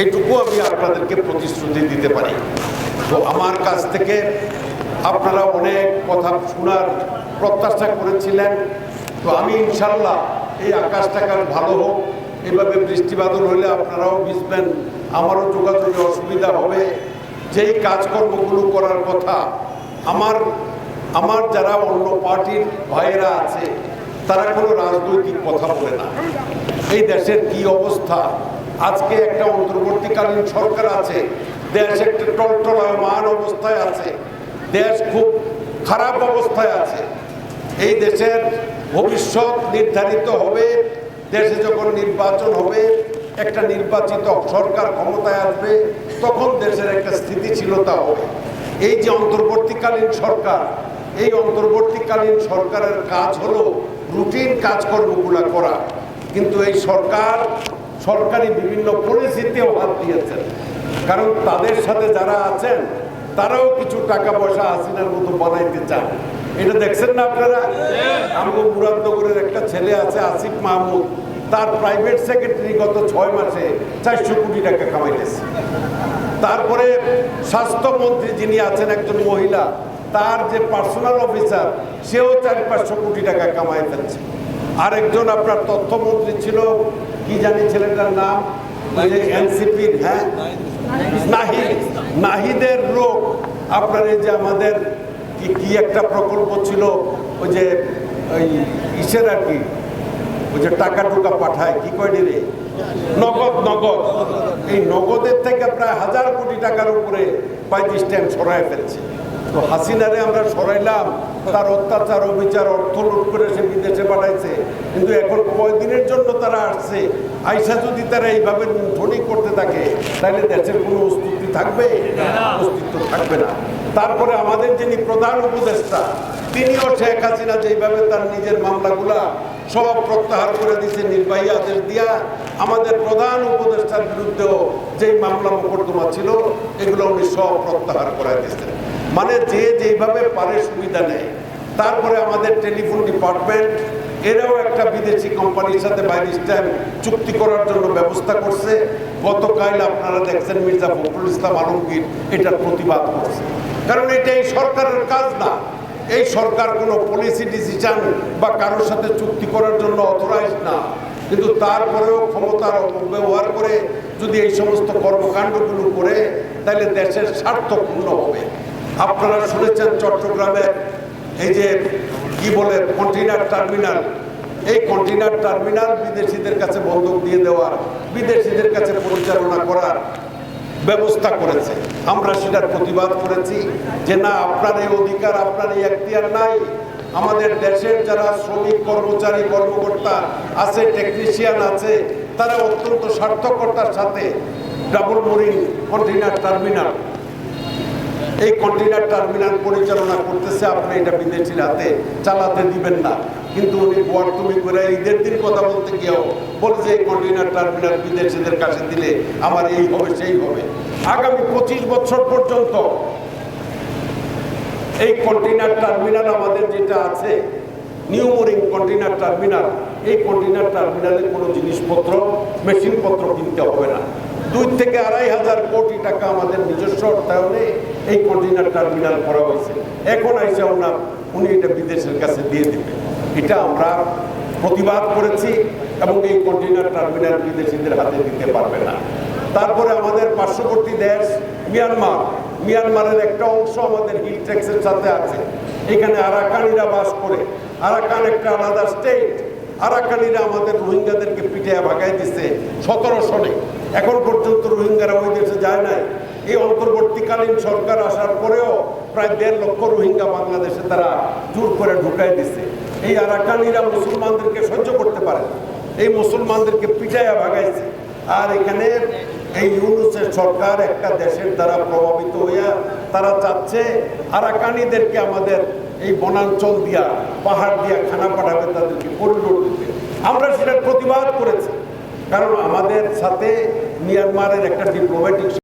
এইটুকু আমি আপনাদেরকে প্রতিশ্রুতি দিতে পারি। তো আমার কাছ থেকে আপনারা অনেক কথা শোনার প্রত্যাশা করেছিলেন। তো আমি ইনশাল্লাহ এই আকাশ টাকার ভালো হোক। এভাবে বৃষ্টি বাদল হলে আপনারাও ভিজবেন। আমারও যোগাযোগে অসুবিধা হবে। যেই কাজকর্মগুলো করার কথা আমার আমার যারা অন্য পার্টির ভাইয়েরা আছে, তারা কোনো রাজনৈতিক কথা বলে না। এই দেশের কি অবস্থা? আজকে একটা অন্তর্বর্তীকালীন সরকার আছে। দেশ একটা টলটলায়মান অবস্থায় আছে। দেশ খুব খারাপ অবস্থায় আছে। এই দেশের ভবিষ্যৎ নির্ধারিত হবে। দেশে যখন নির্বাচন হবে, একটা নির্বাচিত সরকার ক্ষমতায় আসবে, তখন দেশের একটা স্থিতিশীলতা হবে। এই যে অন্তর্বর্তীকালীন সরকার, এই অন্তর্বর্তীকালীন সরকারের কাজ হলো রুটিন কাজকর্মগুলো করা। কিন্তু এই সরকার সরকারি বিভিন্ন পরিস্থিতিও হাত দিয়েছেন। কারণ তাদের সাথে যারা আছেন, তারাও কিছু টাকা পয়সা হাসিনার মতো বানাইতে চান এটা দেখছেন না আপনারা? আমগো মুরাদনগরের একটা ছেলে আছে, আসিফ মাহমুদ। তার প্রাইভেট সেক্রেটারি গত ছয় মাসে চারশো কোটি টাকা কামাইতেছে। তারপরে স্বাস্থ্যমন্ত্রী যিনি আছেন একজন মহিলা, তার যে পার্সোনাল অফিসার, সেও চার পাঁচশো কোটি টাকা কামাই ফেলছে। আরেকজন আপনার তথ্যমন্ত্রী ছিল, কি জানি ছেলেটার নাম? এনসিপির হ্যাঁ? নাহিদ, নাহিদের লোক। আপনার এই যে আমাদের কি একটা প্রকল্প ছিল, ওই যে, ওই ইসের আর কি, ওই যে টাকা টুকা পাঠায়, কি কয় রে? নগদ নগদ। এই নগদের থেকে প্রায় হাজার কোটি টাকার উপরে পঁয়ত্রিশ ট্যান সরাই ফেলছে। তো হাসিনারে আমরা সরাইলাম, তার অত্যাচার, অবিচার, অর্থ লুট করে সে বিদেশে পাঠাইছে। কিন্তু এখন কয়দিনের জন্য তারা আসছে? আইসা যদি তারা এইভাবে ধনী করতে থাকে, তাহলে দেশের কোনো অস্তিত্ব থাকবে? অস্তিত্ব থাকবে না। তারপরে আমাদের যিনি প্রধান উপদেষ্টা, তিনিও শেখ হাসিনা যেইভাবে তার নিজের মামলাগুলা সব প্রত্যাহার করে দিচ্ছে নির্বাহী আদেশ দিয়া, আমাদের প্রধান উপদেষ্টার বিরুদ্ধেও যেই মামলা মোকদ্দমা ছিল, এগুলো উনি সব প্রত্যাহার করে দিচ্ছেন মানে যে যেইভাবে পারে সুবিধা নেয়। তারপরে আমাদের টেলিফোন ডিপার্টমেন্ট, এরাও একটা বিদেশি কোম্পানির সাথে বাইরে স্ট্যাম্প চুক্তি করার জন্য ব্যবস্থা করছে। গতকাল আপনারা দেখছেন মির্জা ফখরুল ইসলাম আলমগীর এটার প্রতিবাদ করছে। কারণ এটা এই সরকারের কাজ না। এই সরকার কোনো পলিসি ডিসিশন বা কারোর সাথে চুক্তি করার জন্য অথরাইজ না। কিন্তু তারপরেও ক্ষমতার ব্যবহার করে যদি এই সমস্ত কর্মকাণ্ডগুলো করে, তাহলে দেশের স্বার্থ পূর্ণ হবে। আপনারা শুনেছেন চট্টগ্রামের এই যে কি বলে কন্টেনার টার্মিনাল? এই কন্টেনার টার্মিনাল বিদেশিদের কাছে বন্ধক দিয়ে দেওয়ার, বিদেশিদের কাছে পরিচালনা করার ব্যবস্থা করেছে। আমরা সেটার প্রতিবাদ করেছি যে না, আপনার এই অধিকার, আপনার এই এখতিয়ার নাই। আমাদের দেশের যারা শ্রমিক, কর্মচারী, কর্মকর্তা আছে টেকনিশিয়ান আছে, তারা অত্যন্ত সার্থকতার সাথে ডাবল বোরিং কন্টেনার টার্মিনাল এই কন্টেনার টার্মিনাল পরিচালনা করতেছে, আপনি এটা বিদেশির হাতে চালাতে দিবেন না। কিন্তু উনি বর্তমি করে ঈদের দিন কথা বলতে গিয়েও বলছে এই কন্টেনার টার্মিনাল বিদেশিদের কাছে দিলে আমার এই হবে, সেই হবে। আগামী পঁচিশ বছর পর্যন্ত এই কন্টেনার টার্মিনাল আমাদের যেটা আছে, নিউ মোরিং কন্টেনার টার্মিনাল, এই কন্টেনার টার্মিনালে কোনো জিনিসপত্র, মেশিনপত্র কিনতে হবে না। দুই থেকে আড়াই হাজার কোটি টাকা আমাদের নিজস্ব অর্থায়নে এই কন্টেনার টার্মিনাল করা হয়েছে। এখন আইসা ওনার উনি এটা বিদেশের কাছে দিয়ে দেবে এটা আমরা প্রতিবাদ করেছি এবং এই কন্টেনার টার্মিনাল বিদেশিদের হাতে দিতে পারবে না। তারপরে আমাদের পার্শ্ববর্তী দেশ মিয়ানমার। মিয়ানমারের একটা অংশ আমাদের হিল ট্যাক্সের সাথে আছে। এখানে আরাকানিরা বাস করে। আরাকান একটা আলাদা স্টেট আরাকানিরা আমাদের রোহিঙ্গাদেরকে পিঠে ভাগাই দিচ্ছে সতেরো সনে। এখন পর্যন্ত রোহিঙ্গারা ওই দেশে যায় নাই। এই অন্তর্বর্তীকালীন সরকার আসার পরেও প্রায় দেড় লক্ষ রোহিঙ্গা বাংলাদেশে তারা জোর করে ঢুকাই দিচ্ছে এই আরাকানিরা মুসলমানদেরকে সহ্য করতে পারে এই মুসলমানদেরকে পিঠাইয়া ভাগাইছে। আর এখানে এই ইউনুসের সরকার একটা দেশের দ্বারা প্রভাবিত হইয়া তারা চাচ্ছে আরাকানিদেরকে আমাদের এই বনাঞ্চল দিয়া, পাহাড় দিয়া, খানা পাঠাবে তাদেরকে করিডোর দিতে। আমরা সেটার প্রতিবাদ করেছি। কারণ আমাদের সাথে মিয়ানমারের একটা ডিপ্লোম্যাটিক